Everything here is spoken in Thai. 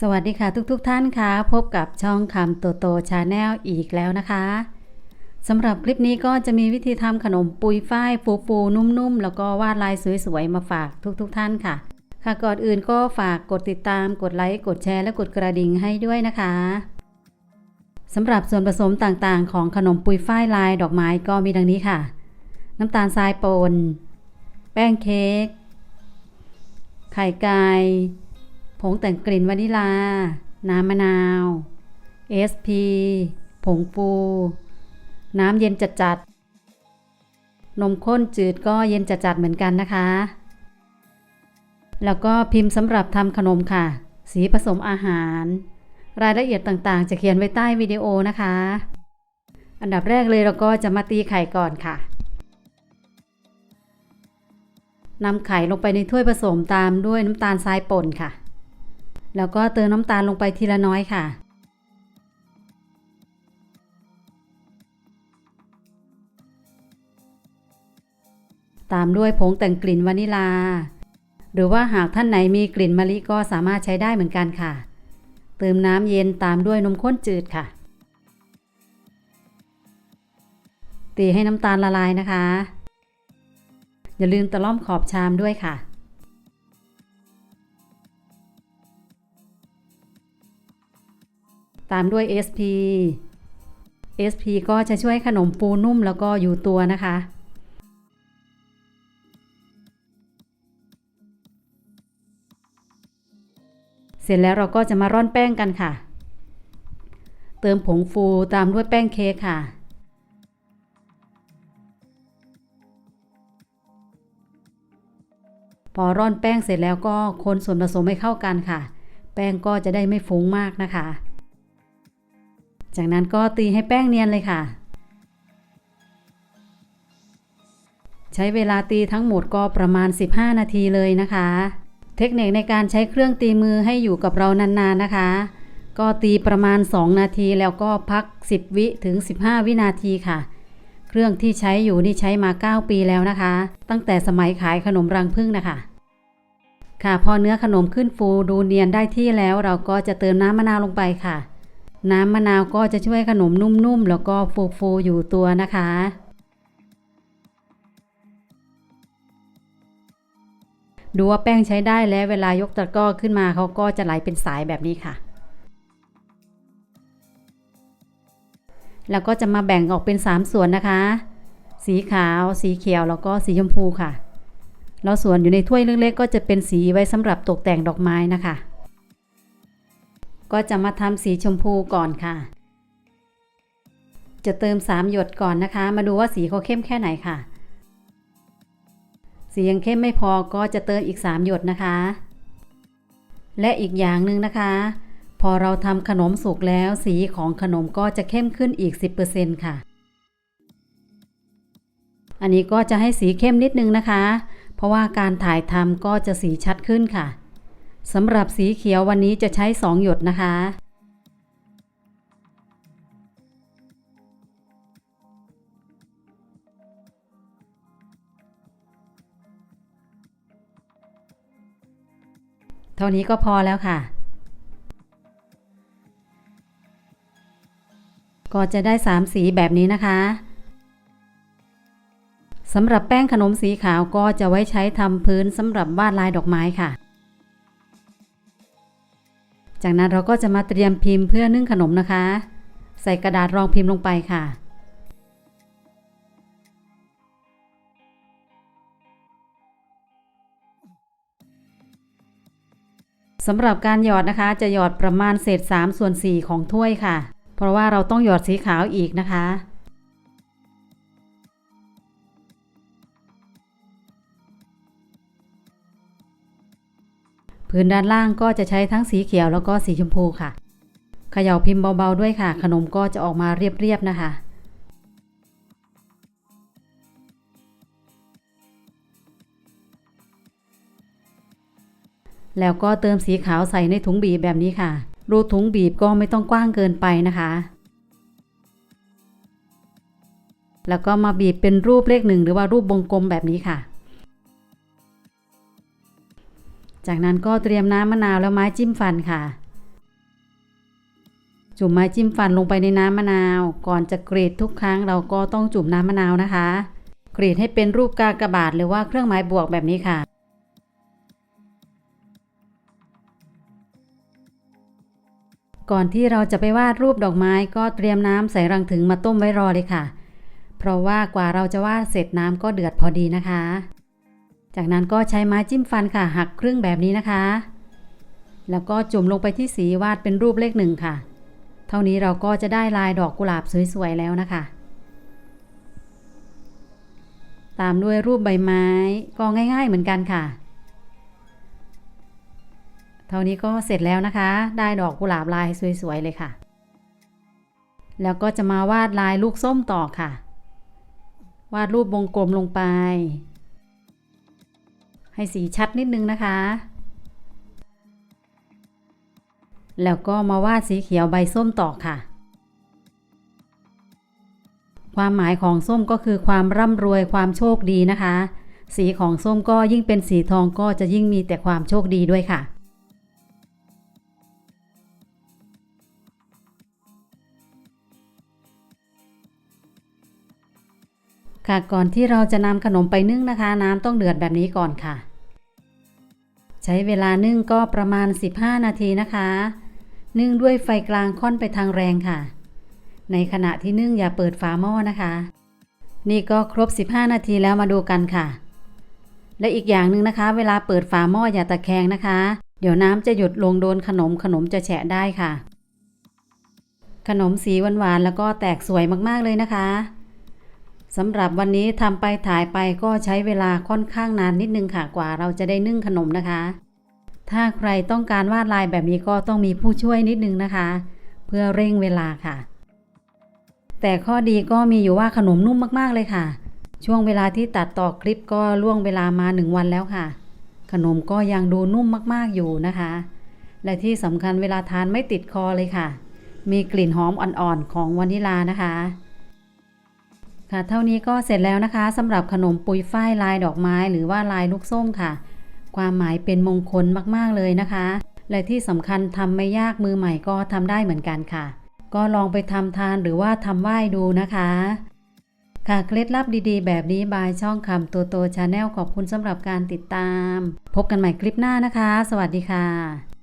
สวัสดีค่ะทุกๆทท่านค่ะ พบกับช่องคำโตโตชาแนลอีกแล้วนะคะสำหรับคลิปนี้ก็จะมีวิธีทำขนมปุยฝ้ายฟูฟูนุ่มๆ แล้วก็วาดลายสวยๆ มาฝากทุกๆทท่านค่ะ ค่ะก่อนอื่นก็ฝากกดติดตามกดไลค์กดแชร์และกดกระดิ่งให้ด้วยนะคะสำหรับส่วนผสมต่างๆ ของขนมปุยฝ้ายลายดอกไม้ก็มีดังนี้ค่ะ น้ำตาลทรายปน แป้งเค้กไข่ไก่ ผงแต่งกลิ่นวานิลา น้ำมะนาว SP ผงฟูน้ำเย็นจัดๆ นมข้นจืดก็เย็นจัดๆเหมือนกันนะคะ แล้วก็พิมพ์สำหรับทำขนมค่ะ สีผสมอาหาร รายละเอียดต่างๆ จะเขียนไว้ใต้วิดีโอนะคะ อันดับแรกเลยเราก็จะมาตีไข่ก่อนค่ะนำไข่ลงไปในถ้วยผสมตามด้วยน้ำตาลทรายป่นค่ะ แล้วก็เติมน้ำตาลลงไปทีละน้อยค่ะ ตามด้วยผงแต่งกลิ่นวานิลา หรือว่าหากท่านไหนมีกลิ่นมะลิก็สามารถใช้ได้เหมือนกันค่ะ เติมน้ำเย็นตามด้วยนมข้นจืดค่ะ ตีให้น้ำตาลละลายนะคะ อย่าลืมตะล่อมขอบชามด้วยค่ะ ตามด้วย SP SP ก็จะช่วยขนมฟูนุ่มแล้วก็อยู่ตัวนะคะ เสร็จแล้วเราก็จะมาร่อนแป้งกันค่ะ เติมผงฟูตามด้วยแป้งเค้กค่ะพอร่อนแป้งเสร็จแล้วก็คนส่วนผสมให้เข้ากันค่ะ แป้งก็จะได้ไม่ฟุ้งมากนะคะ จากนั้นก็ตีให้แป้งเนียนเลยค่ะ ใช้เวลาตีทั้งหมดก็ประมาณ 15 นาทีเลยนะคะ เทคนิคในการใช้เครื่องตีมือให้อยู่กับเรานานๆนะคะ ก็ตีประมาณ 2 นาทีแล้วก็พัก 10 วิถึง 15 วินาทีค่ะเครื่องที่ใช้อยู่นี่ใช้มา 9 ปีแล้วนะคะ ตั้งแต่สมัยขายขนมรังผึ้งนะคะ ค่ะพอเนื้อขนมขึ้นฟูดูเนียนได้ที่แล้ว เราก็จะเติมน้ำมะนาวลงไปค่ะ น้ำมะนาวก็จะช่วยขนมนุ่มๆ แล้วก็ฟูๆอยู่ตัวนะคะ ดูว่าแป้งใช้ได้แล้วเวลายกตะกร้อขึ้นมาเขาก็จะไหลเป็นสายแบบนี้ค่ะ แล้วก็จะมาแบ่งออกเป็น 3 ส่วนนะคะ สีขาว สีเขียว แล้วก็สีชมพูค่ะ แล้วส่วนอยู่ในถ้วยเล็กๆ ก็จะเป็นสีไว้สำหรับตกแต่งดอกไม้นะคะ ก็จะมาทำสีชมพูก่อนค่ะ จะเติม 3 หยดก่อนนะคะ มาดูว่าสีเขาเข้มแค่ไหนค่ะ สียังเข้มไม่พอก็จะเติมอีก 3 หยดนะคะ และอีกอย่างหนึ่งนะคะ พอเราทำขนมสุกแล้วสีของขนมก็จะเข้มขึ้นอีก 10%ค่ะ อันนี้ก็จะให้สีเข้มนิดนึงนะคะ เพราะว่าการถ่ายทำก็จะสีชัดขึ้นค่ะ สำหรับสีเขียววันนี้จะใช้ 2 หยดนะคะ เท่านี้ก็พอแล้วค่ะ ก็จะได้ 3 สีแบบนี้นะคะสำหรับแป้งขนมสีขาวก็จะไว้ใช้ทำพื้นสำหรับวาดลายดอกไม้ค่ะ จากนั้นเราก็จะมาเตรียมพิมพ์เพื่อนึ่งขนมนะคะ ใส่กระดาษรองพิมพ์ลงไปค่ะ สำหรับการหยอดนะคะ จะหยอดประมาณเศษ3ส่วน4ของถ้วยค่ะ เพราะว่าเราต้องหยอดสีขาวอีกนะคะ พื้นด้านล่างก็จะใช้ทั้งสีเขียวแล้วก็สีชมพูค่ะเขย่าพิมพ์เบาๆด้วยค่ะ ขนมก็จะออกมาเรียบๆนะคะแล้วก็เติมสีขาวใส่ในถุงบีบแบบนี้ค่ะ รูถุงบีบก็ไม่ต้องกว้างเกินไปนะคะ แล้วก็มาบีบเป็นรูปเลขหนึ่งหรือว่ารูปวงกลมแบบนี้ค่ะ จากนั้นก็เตรียมน้ำมะนาวแล้วไม้จิ้มฟันค่ะ จุ่มไม้จิ้มฟันลงไปในน้ำมะนาว ก่อนจะกรีดทุกครั้งเราก็ต้องจุ่มน้ำมะนาวนะคะ กรีดให้เป็นรูปกากระบาทหรือว่าเครื่องหมายบวกแบบนี้ค่ะก่อนที่เราจะไปวาดรูปดอกไม้ก็เตรียมน้ำใส่รังถึงมาต้มไว้รอเลยค่ะ เพราะว่ากว่าเราจะวาดเสร็จน้ำก็เดือดพอดีนะคะ จากนั้นก็ใช้ไม้จิ้มฟันค่ะ หักครึ่งแบบนี้นะคะ แล้วก็จุ่มลงไปที่สีวาดเป็นรูปเลขหนึ่งค่ะ เท่านี้เราก็จะได้ลายดอกกุหลาบสวยๆแล้วนะคะ ตามด้วยรูปใบไม้ก็ง่าย ๆเหมือนกันค่ะ เท่านี้ก็เสร็จแล้วนะคะ ได้ดอกกุหลาบลายสวยๆเลยค่ะ แล้วก็จะมาวาดลายลูกส้มต่อค่ะ วาดรูปวงกลมลงไป ให้สีชัดนิดนึงนะคะ แล้วก็มาวาดสีเขียวใบส้มต่อค่ะ ความหมายของส้มก็คือความร่ำรวยความโชคดีนะคะ สีของส้มก็ยิ่งเป็นสีทองก็จะยิ่งมีแต่ความโชคดีด้วยค่ะ ค่ะก่อนที่เราจะนำขนมไปนึ่งนะคะ น้ำต้องเดือดแบบนี้ก่อนค่ะ ใช้เวลานึ่งก็ประมาณ 15 นาทีนะคะ นึ่งด้วยไฟกลางค่อนไปทางแรงค่ะ ในขณะที่นึ่งอย่าเปิดฝาหม้อนะคะ นี่ก็ครบ 15 นาทีแล้วมาดูกันค่ะ และอีกอย่างหนึ่งนะคะ เวลาเปิดฝาหม้ออย่าตะแคงนะคะ เดี๋ยวน้ำจะหยดลงโดนขนมขนมจะแฉะได้ค่ะ ขนมสีหวานๆแล้วก็แตกสวยมากๆเลยนะคะ สำหรับวันนี้ทำไปถ่ายไปก็ใช้เวลาค่อนข้างนานนิดนึงค่ะกว่าเราจะได้นึ่งขนมนะคะ ถ้าใครต้องการวาดลายแบบนี้ก็ต้องมีผู้ช่วยนิดนึงนะคะ เพื่อเร่งเวลาค่ะ แต่ข้อดีก็มีอยู่ว่าขนมนุ่มมากๆเลยค่ะ ช่วงเวลาที่ตัดต่อคลิปก็ล่วงเวลามาหนึ่งวันแล้วค่ะ ขนมก็ยังดูนุ่มมากๆอยู่นะคะ และที่สำคัญเวลาทานไม่ติดคอเลยค่ะ มีกลิ่นหอมอ่อนๆของวานิลานะคะ ค่ะ เท่านี้ก็เสร็จแล้วนะคะสำหรับขนมปุยฝ้ายลายดอกไม้หรือว่าลายลูกส้มค่ะ ความหมายเป็นมงคลมากๆเลยนะคะ และที่สำคัญทำไม่ยากมือใหม่ก็ทำได้เหมือนกันค่ะ ก็ลองไปทำทานหรือว่าทำไหว้ดูนะคะ ค่ะเคล็ดลับดีๆ แบบนี้บายช่องคำตัวโตชาแนลขอบคุณสำหรับการติดตาม พบกันใหม่คลิปหน้านะคะ สวัสดีค่ะ